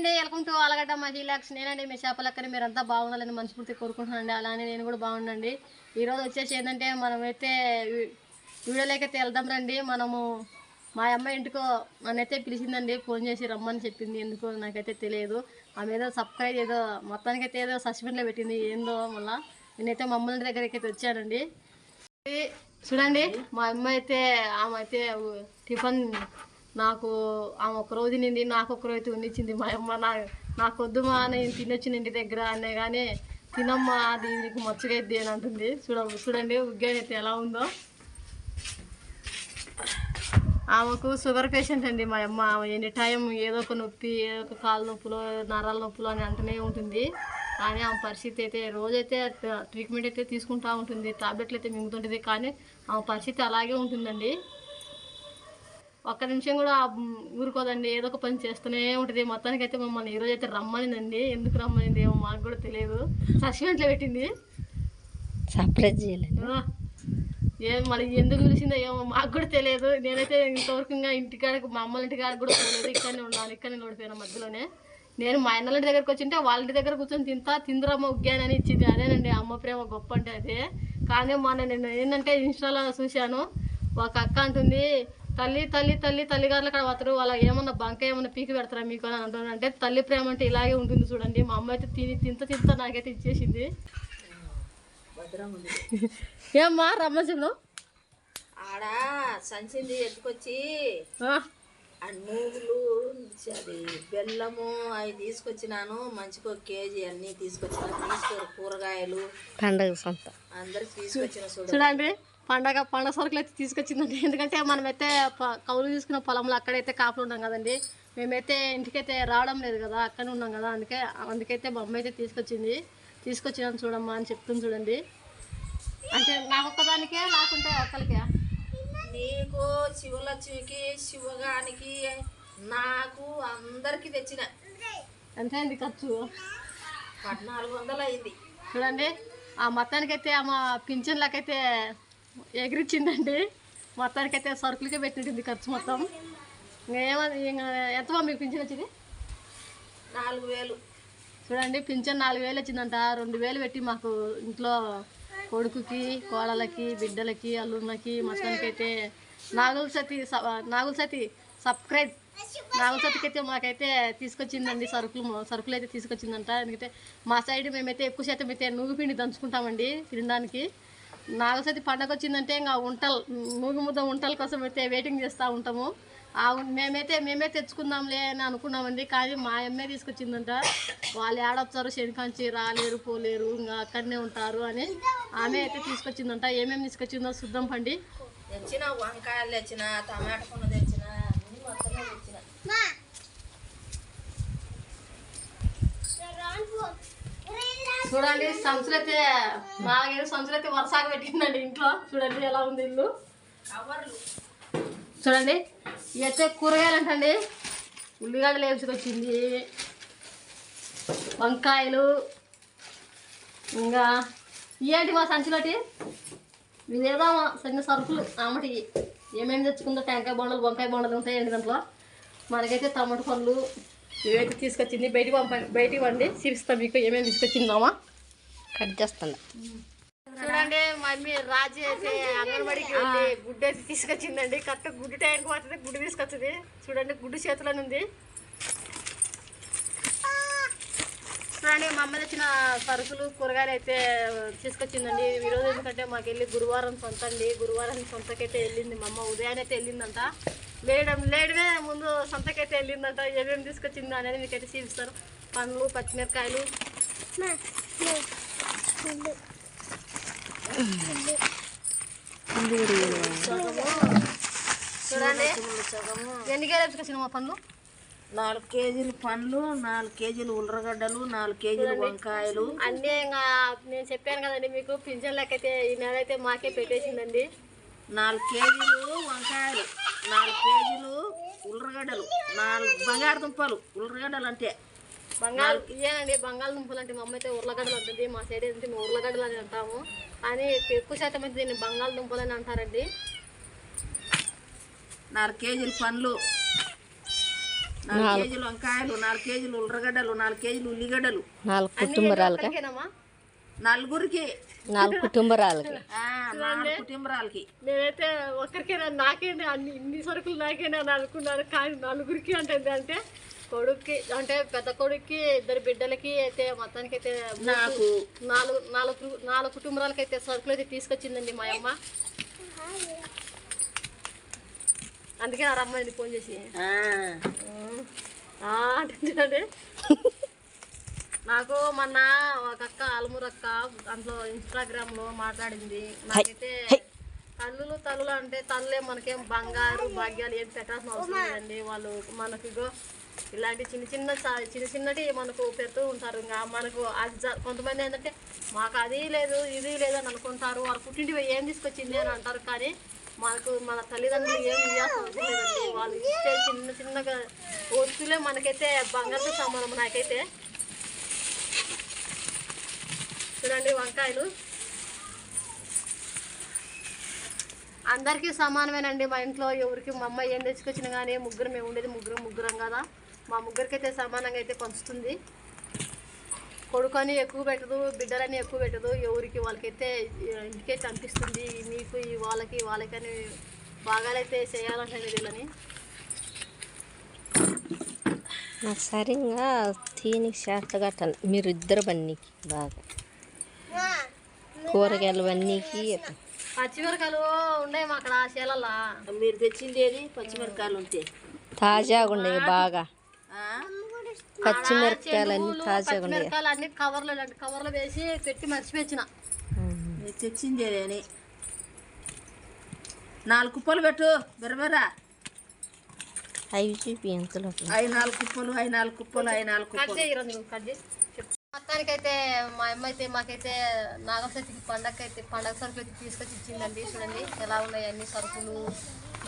అండి welcome to Allagadda మహిళాక్స్ నేనండి మీ చేపలక్కని మీరంతా బాగుండాలని మనస్ఫూర్తి కోరుకుంటున్నానండి. అలానే నేను కూడా బాగుండండి. ఈరోజు వచ్చేసి ఏంటంటే మనమైతే వీడియోలోకైతే అయితే వెళ్దాం రండి. మనము మా అమ్మ ఇంటికో నన్నైతే పిలిచిందండి ఫోన్ చేసి రమ్మని చెప్పింది. ఎందుకో నాకైతే తెలియదు. ఆమె ఏదో సబ్స్క్రైబ్ ఏదో మొత్తానికైతే ఏదో సస్పెండ్లో పెట్టింది ఏందో మళ్ళీ. నేనైతే మమ్మల్ని దగ్గరకైతే దగ్గరికి అయితే వచ్చానండి. చూడండి మా అమ్మ అయితే ఆమె అయితే టిఫిన్ నాకు ఆమె ఒక రోజు నిండి నాకు ఒక రోజు ఉండిచ్చింది మా అమ్మ నా నాకు వద్దుమా నేను తినొచ్చిన ఇంటి దగ్గర అనే కానీ తినమ్మా అది మచ్చగైద్ది అని అంటుంది. చూడ చూడండి ఉగ్గానైతే ఎలా ఉందో. ఆమెకు షుగర్ పేషెంట్ అండి మా అమ్మ. ఆమె ఎనీ టైం ఏదో ఒక నొప్పి ఏదో ఒక కాళ్ళ నొప్పులు నరాల నొప్పులు అని అంటూనే ఉంటుంది. కానీ ఆమె పరిస్థితి అయితే రోజైతే ట్రీట్మెంట్ అయితే తీసుకుంటూ ఉంటుంది. టాబ్లెట్లు అయితే మింగుతుంటుంది. కానీ ఆమె పరిస్థితి అలాగే ఉంటుందండి. ఒక్క నిమిషం కూడా ఊరుకోదండి. ఏదో ఒక పని చేస్తూనే ఉంటుంది. మొత్తానికి అయితే మమ్మల్ని ఈరోజు అయితే రమ్మనిందండి. ఎందుకు రమ్మనింది ఏమో మాకు కూడా తెలియదు. సస్పెంట్లో పెట్టింది? సర్ప్రైజ్ చేయలేదు ఏం మరి ఎందుకు పిలిచిందో ఏమో మాకు కూడా తెలియదు. నేనైతే ఇంతవరకు ఇంకా ఇంటికాడకు మా అమ్మల ఇంటికాడకు కూడా పోలేదు. ఇక్కడనే ఉన్నాను ఇక్కడనే ఓడిపోయిన మధ్యలోనే. నేను మా అన్నల దగ్గరకు వచ్చింటే వాళ్ళ ఇంటి దగ్గర కూర్చొని తింటా. తిందురమ్మ ఉగ్గానని ఇచ్చింది. అదేనండి అమ్మ ప్రేమ గొప్ప అంటే అదే. కానీ మొన్న నేను ఏంటంటే ఇన్స్టాలో చూశాను. ఒక అక్క అంటుంది తల్లి తల్లి తల్లి తల్లిగారులు అక్కడ పోతారు. వాళ్ళ ఏమన్నా బంక ఏమన్నా పీకి పెడతారా మీకు అని అంటున్నారు అంటే తల్లి ప్రేమ అంటే ఇలాగే ఉంటుంది చూడండి. మా అమ్మ అయితే తిని తింత తింత నాకైతే ఇచ్చేసింది. ఏమ్మా రమ్మచంలో ఆడ సంచింది ఎత్తుకొచ్చి ఆ, నువ్వులు అది బెల్లము అవి తీసుకొచ్చినాను. మంచిగా ఒక కేజీ అన్నీ తీసుకొచ్చినాను తీసుకోరు కూరగాయలు. పండగ సొంత. అందరికి తీసుకొచ్చిన చూడు. చూడండి. పండగ పండగ సరుకులు అయితే తీసుకొచ్చిందండి. ఎందుకంటే మనమైతే కౌలు తీసుకున్న పొలంలో అక్కడైతే కాపులు ఉన్నాం కదండి. మేమైతే ఇంటికైతే రావడం లేదు కదా అక్కడే ఉన్నాం కదా అందుకే అందుకైతే మా అమ్మ అయితే తీసుకొచ్చింది. తీసుకొచ్చినాను చూడమ్మా అని చెప్తుంది చూడండి. అంటే నాకు ఒక్కదానికే లేకుంటే ఒక్కరికే? నీకు శివలక్ష్మికి శివగానికి నాకు అందరికి తెచ్చిన. ఎంత అయింది ఖర్చు? పద్నాలుగు వందలు అయింది. చూడండి. ఆ మొత్తానికైతే ఆమె పింఛన్లకైతే ఎగిరిచ్చిందండి. మొత్తానికైతే సరుకులకే పెట్టింటుంది ఖర్చు మొత్తం. ఏమది ఇంకా ఎంతమా మీకు పింఛన్ వచ్చింది? నాలుగు వేలు. చూడండి పింఛన్ నాలుగు వేలు వచ్చిందంట. రెండు వేలు పెట్టి మాకు ఇంట్లో కొడుకుకి కోడలకి బిడ్డలకి అల్లుళ్ళకి మొత్తానికైతే నాగుల సతి నాగుల సతి సబ్స్క్రైబ్. నాగుల సతికి అయితే మాకైతే తీసుకొచ్చిందండి సరుకులు సరుకులు అయితే తీసుకొచ్చిందంట. ఎందుకంటే మా సైడ్ మేమైతే ఎక్కువ శాతం అయితే నూగు పిండి దంచుకుంటామండి తినడానికి. నాగుల సతి పండగ వచ్చిందంటే ఇంకా ఉంటలు నూగు ముద్ద ఉంటల కోసం అయితే వెయిటింగ్ చేస్తూ ఉంటాము. మేమైతే మేమే తెచ్చుకుందాంలే అని అనుకున్నామండి కానీ మా అమ్మే తీసుకొచ్చిందంట. వాళ్ళు ఏడొచ్చారు శనికాంచి రాలేరు పోలేరు ఇంకా అక్కడనే ఉంటారు అని ఆమె అయితే తీసుకొచ్చిందంట. ఏమేమి తీసుకొచ్చిందో చూద్దాం పండి. తెచ్చిన వంకాయలు తెచ్చిన టమాటా పండు తెచ్చిన అన్ని తెచ్చిన. చూడండి సంచులు అయితే నాలుగైదు సంచులు అయితే వరుసగా పెట్టిందండి ఇంట్లో. చూడండి ఎలా ఉంది ఇల్లు. చూడండి అయితే కూరగాయలు అంటండి ఉల్లిగడ్డలు వేసుకొచ్చింది వంకాయలు. ఇంకా ఇవేంటి మా సంచిలోటి? ఇదేదో మా చిన్న సరుకులు ఆమటి. ఏమేమి తెచ్చుకుందో టెంకాయ బొండలు వంకాయ బొండలు ఉంటాయండి దాంట్లో. మనకైతే టమాటో పండ్లు ఇవైతే తీసుకొచ్చింది. బయటికి పంప బయటికి పండి చూపిస్తాం మీకు ఏమేమి తీసుకొచ్చిందామా? కట్ చేస్తుంది చూడండి మమ్మీ రాజు అయితే అంగన్వాడికి వెళ్ళి గుడ్డు అయితే తీసుకొచ్చిందండి. కరెక్ట్ గుడ్డు టైంకి పోతుంది గుడ్డు తీసుకొచ్చింది. చూడండి గుడ్డు చేతిలోనే ఉంది చూడండి మా అమ్మ తెచ్చిన సరుకులు కూరగాయలు అయితే తీసుకొచ్చిందండి. ఈరోజు ఎందుకంటే మాకు వెళ్ళి గురువారం సొంత అండి. గురువారం సొంతకైతే వెళ్ళింది మా అమ్మ. ఉదయాన్నే అయితే వెళ్ళిందంట. లేయడం లేడమే ముందు సొంతకైతే వెళ్ళిందంట. ఏమేమి తీసుకొచ్చిందో అనేది మీకైతే చూపిస్తారు. పండ్లు పచ్చిమిరకాయలు చూడండి. ఎన్ని తీసుకొచ్చిన మా పండ్లు? నాలుగు కేజీలు పండ్లు నాలుగు కేజీలు ఉల్లరగడ్డలు నాలుగు కేజీలు వంకాయలు. అన్నీ ఇంకా నేను చెప్పాను కదండి మీకు పింఛన్ లెక్కైతే ఈ నెల అయితే మాకే పెట్టేసిందండి. నాలుగు కేజీలు వంకాయలు నాలుగు కేజీలు ఉల్లరగడ్డలు నాలుగు బంగాళదుంపలు ఉల్లరగడ్డలు అంటే బంగాళ ఇయ్యానండి బంగాళదుంపలు అంటే మా అమ్మ అయితే ఉర్లగడ్డలు అంటుంది మా సైడ్ అయితే మేము ఉర్లగడ్డలు అని అంటాము. కానీ ఎక్కువ శాతం అయితే దీన్ని బంగాళదుంపలు అని అంటారండి. నాలుగు కేజీలు పండ్లు నాలుగు కేజీలు వంకాయలు నాలుగు కేజీలు ఉల్లగడ్డలు నాలుగు కేజీలు ఉల్లిగడ్డలు. నాలుగు కుటుంబరాలకి? నలుగురికి. నాలుగు కుటుంబరాలకి. ఆ, నాలుగు కుటుంబరాలకి. నేనైతే ఒక్కరికైనా నాకేనా అన్ని ఇన్ని సరుకులు నాకేనా అని అనుకున్నాను. కానీ నలుగురికి అంటే అంటే కొడుక్కి అంటే పెద్ద కొడుక్కి ఇద్దరు బిడ్డలకి అయితే మొత్తానికి అయితే నాకు. నాలుగు నాలుగు నాలుగు కుటుంబాలకి అయితే సరుకులు అయితే తీసుకొచ్చిందండి మా అమ్మ. అందుకే నా రమ్మని ఫోన్ చేసి ఆ, ఆ, అంటే నాకు మొన్న ఒక అక్క అలమూరు అక్క దాంట్లో ఇన్స్టాగ్రామ్లో మాట్లాడింది. నాకైతే తల్లులు తల్లులు అంటే తల్లులే మనకేం బంగారు భాగ్యాలు ఏం పెట్టాల్సిన అవసరం లేదండి. వాళ్ళు మనకు ఇగో ఇలాంటి చిన్న చిన్న చిన్న చిన్నటి మనకు పెడుతూ ఉంటారు. ఇంకా మనకు అది కొంతమంది ఏంటంటే మాకు అది లేదు ఇది లేదు అని అనుకుంటారు. వాళ్ళ పుట్టింటి ఏం తీసుకొచ్చింది అని అంటారు. కానీ మనకు మన తల్లిదండ్రులు ఏం ఇవ్వాల్సిన వాళ్ళు ఇచ్చే చిన్న చిన్నగా వస్తువులే మనకైతే బంగారు సమానం నాకైతే. చూడండి వంకాయలు. అందరికీ సమానమేనండి. మా ఇంట్లో ఎవరికి మా అమ్మ ఏం తెచ్చుకొచ్చినా కానీ ముగ్గురు మేము ఉండేది ముగ్గురు ముగ్గురం కదా. మా ముగ్గురికి అయితే సమానంగా అయితే పంచుతుంది. కొడుకని ఎక్కువ పెట్టదు బిడ్డలని ఎక్కువ పెట్టదు. ఎవరికి వాళ్ళకైతే ఇంటికైతే అనిపిస్తుంది మీకు ఈ వాళ్ళకి వాళ్ళకని బాగాలైతే చేయాలంటే వీళ్ళని. నాకు సరిగ్గా తీనికి చేత కట్టాలి. మీరు ఇద్దరు బన్నీకి బాగా. కూరగాయలు బన్నీకి పచ్చిమిరకాయలు ఉన్నాయి మా అక్కడ చేలల్లా మీరు తెచ్చింది ఏది? పచ్చిమిరకాయలు ఉంటే. తాజాగా ఉండేవి బాగా. ఆ? పచ్చిమిరపకాయలు అన్నీ తాజాగా ఉండేవి పచ్చిమిరకాయలు అన్ని కవర్లో కవర్లో వేసి పెట్టి మర్చిపోయిన మీరు తెచ్చింది ఏదని నాలుగు కుప్పలు పెట్టు బెరబెరా అవి చూపి ఎంతలో ఐదు నాలుగు కుప్పలు ఐదు నాలుగు కుప్పలు ఐదు నాలుగు కుప్పలు. మొత్తానికైతే మా అమ్మ అయితే మాకైతే నాగసతికి పండగ అయితే పండగ సరుకులు అయితే తీసుకొచ్చి ఇచ్చిందండి. చూడండి ఎలా ఉన్నాయి అన్ని సరుకులు.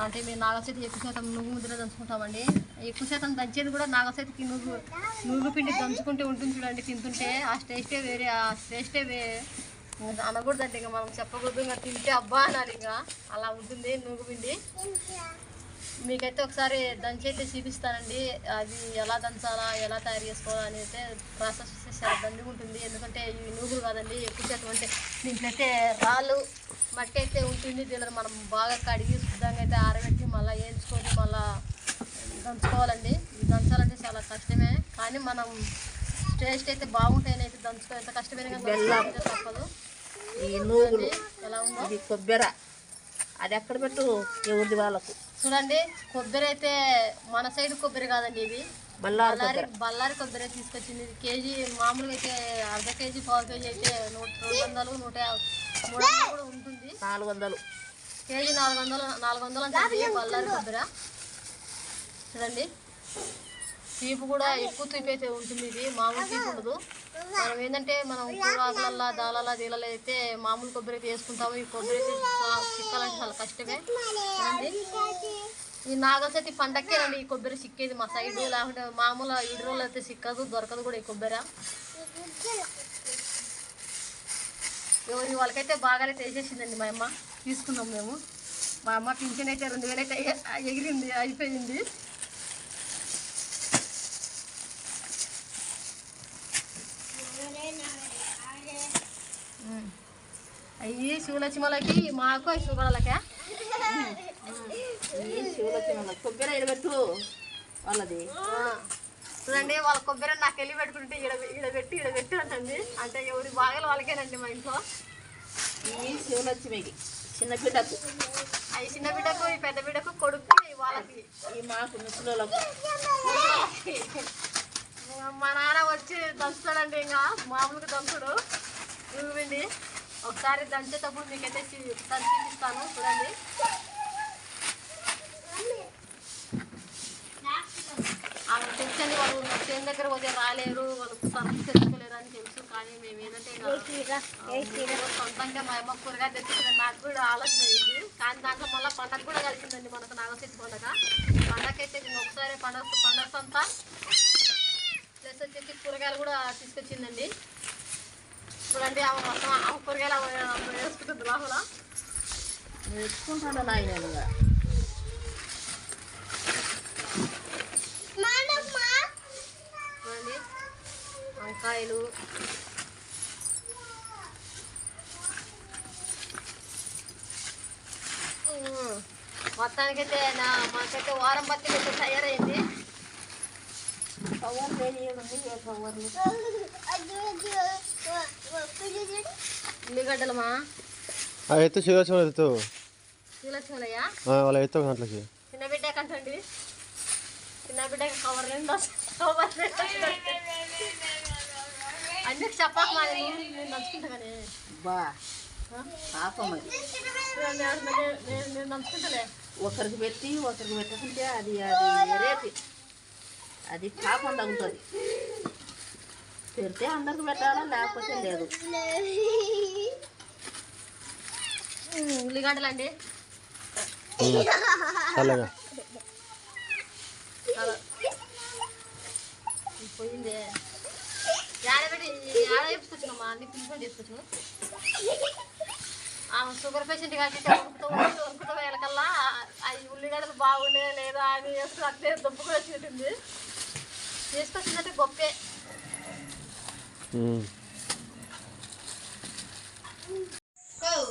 అంటే మేము నాగసతి ఎక్కువ శాతం నువ్వు ముద్ర దంచుకుంటామండి. ఎక్కువ శాతం దంచేది కూడా నాగసతికి నువ్వు నువ్వు పిండి దంచుకుంటే ఉంటుంది చూడండి తింటుంటే. ఆ టేస్టే వేరే ఆ టేస్టే వేరే. అనకూడదండి ఇంకా మనం చెప్పకూడదు ఇంకా తింటే అబ్బా అనాలి ఇంకా అలా ఉంటుంది నువ్వు పిండి. మీకైతే ఒకసారి దంచి అయితే చూపిస్తానండి. అది ఎలా దంచాలా ఎలా తయారు చేసుకోవాలా అని అయితే ప్రాసెస్ వచ్చేసి చాలా దండిగా ఉంటుంది. ఎందుకంటే ఇవి నూగులు కాదండి ఎక్కువ శాతం అంటే దీంట్లో అయితే రాళ్ళు మట్టి అయితే ఉంటుంది. దీనిలో మనం బాగా కడిగి శుద్ధంగా అయితే ఆరబెట్టి మళ్ళీ వేయించుకొని మళ్ళీ దంచుకోవాలండి. దంచాలంటే చాలా కష్టమే. కానీ మనం టేస్ట్ అయితే బాగుంటాయని అయితే దంచుకో ఎంత కష్టమైన తప్పదు. ఎలా ఉందో. కొబ్బెర. అది ఎక్కడ పెట్టు? ఎవరిది వాళ్ళకు. చూడండి కొబ్బరి అయితే మన సైడ్ కొబ్బరి కాదండి ఇది. బల్లారు బళ్ళారి కొబ్బరి తీసుకొచ్చింది. ఇది కేజీ మామూలుగా అయితే అర్ధ కేజీ పావు కేజీ అయితే నూట రెండు వందలు నూట యాభై మూడు వందలు కూడా ఉంటుంది. నాలుగు వందలు. కేజీ నాలుగు వందలు నాలుగు వందలు అంటే బళ్ళారి కొబ్బరి. చూడండి. తీపి కూడా ఎక్కువ తీపి అయితే ఉంటుంది ఇది మామూలు తీపి ఉండదు. మనం ఏంటంటే మనం కూరాకులల్లా దాలల్లా దీలలో అయితే మామూలు కొబ్బరి అయితే వేసుకుంటాము. ఈ కొబ్బరి అయితే చిక్కాలంటే చాలా కష్టమే. ఈ నాగసతి పండక్కేనండి ఈ కొబ్బరి సిక్కేది మా సైడ్. లేకుంటే మామూలు ఇడి రోజులు అయితే సిక్కదు దొరకదు కూడా ఈ కొబ్బరి. ఎవరి వాళ్ళకైతే బాగానే వేసేసిందండి మా అమ్మ. తీసుకున్నాం మేము. మా అమ్మ పింఛన్ అయితే రెండు వేలు అయితే ఎ- ఎగిరింది అయిపోయింది. అయ్యి శివలక్ష్మలకి మాకు శుభలకే ఈ శివలక్ష్మి కొబ్బెర ఎడబెట్టు వాళ్ళది. చూడండి వాళ్ళ కొబ్బరి నాకు వెళ్ళి పెట్టుకుంటే ఈడ ఈడబెట్టి ఈడబెట్టి అంటుంది. అంటే ఎవరి బాగా వాళ్ళకేనండి మా ఇంట్లో. ఈ శివలక్ష్మికి. చిన్న బిడ్డకు. అవి చిన్న బిడ్డకు ఈ పెద్ద బిడ్డకు కొడుకు వాళ్ళకి. ఈ మాకు ముసలోళ్ళకు. మా నాన్న వచ్చి దంచుతాడండి ఇంకా మామూలుగా దంచుడు. నువ్వండి ఒకసారి దంచేటప్పుడు మీకైతే చూపిస్తాను చూడండి. తెచ్చని వాళ్ళు చేను దగ్గర పోతే రాలేరు వాళ్ళు సరుకు తెచ్చుకోలేరు అని తెలుసు. కానీ మేము ఏంటంటే సొంతంగా మా అమ్మ కూరగాయ తెచ్చుకునే నాకు కూడా ఆలోచన అయింది. కానీ దాంట్లో మళ్ళీ పండగ కూడా కలిసిందండి మనకు నాగశెట్టి పండగ. పండగకైతే ఒకసారి పండగ పండగ సొంత. ప్లస్ వచ్చేసి కూరగాయలు కూడా తీసుకొచ్చిందండి. చూడండి ఆమె మొత్తం ఆమె కూరగాయలు ఆమె వేసుకుంటుంది లోపల. తెచ్చుకుంటాను నాయన వంకాయలు. మొత్తానికైతే నా మాకైతే వారం బత్తి అయితే తయారైంది. కవర్ ఏముంది ఏ కవర్లు ఉల్లిగడ్డలమా? ఎత్తు శివలక్ష్మి ఎత్తు. వాళ్ళ గంటలకి చిన్న బిడ్డ కంటండి చిన్న బిడ్డ కవర్ నిండా కవర్ నిండా అన్నికి చెప్పక మా నేను నంచుకుంటా కానీ బా. పాపం అది నేను ఒకరికి పెట్టి ఒకరికి పెట్టకుంటే అది అది రేపి. అది పాపం తగ్గుతుంది. పెడితే అందరికి పెట్టాలా లేకపోతే లేదు. ఉమ్, ఉల్లిగడ్డలు అండి. చల్లగా పోయిందే. ఆమె షుగర్ పేషెంట్ కాబట్టి ఉరుకుతూ వెళ్ళకల్లా అవి ఉల్లిగడ్డలు బాగుండే లేదా అని వేసుకుని అట్లే దుబ్బుకొని వచ్చినట్టుంది. తీసుకొచ్చిందంటే గొప్పే.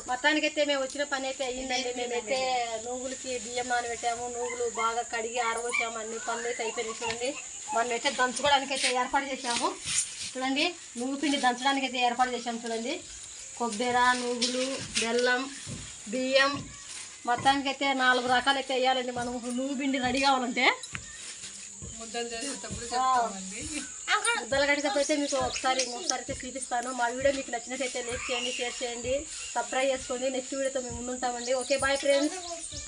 మొత్తానికైతే మేము వచ్చిన పని అయితే అయ్యిందండి. మేమైతే నువ్వులకి బియ్యం నానబెట్టాము. నువ్వులు బాగా కడిగి ఆరబోసాము. అన్ని పనులు అయితే అయిపోయినాయి చూడండి. మనం అయితే దంచుకోవడానికి అయితే ఏర్పాటు చేసాము చూడండి. నువ్వు పిండి దంచడానికి అయితే ఏర్పాటు చేసాము చూడండి. కొబ్బరి నువ్వులు బెల్లం బియ్యం. మొత్తానికైతే నాలుగు రకాలు అయితే వేయాలండి మనం. నువ్వు పిండి రెడీ కావాలంటే. ముద్దలు అయితే మీకు ఒకసారి ఇంకొకసారి అయితే చూపిస్తాను. మా వీడియో మీకు నచ్చినట్టయితే లైక్ చేయండి షేర్ చేయండి సబ్స్క్రైబ్ చేసుకోండి. నెక్స్ట్ వీడియోతో మేము ముందుంటామండి. Okay bye friends.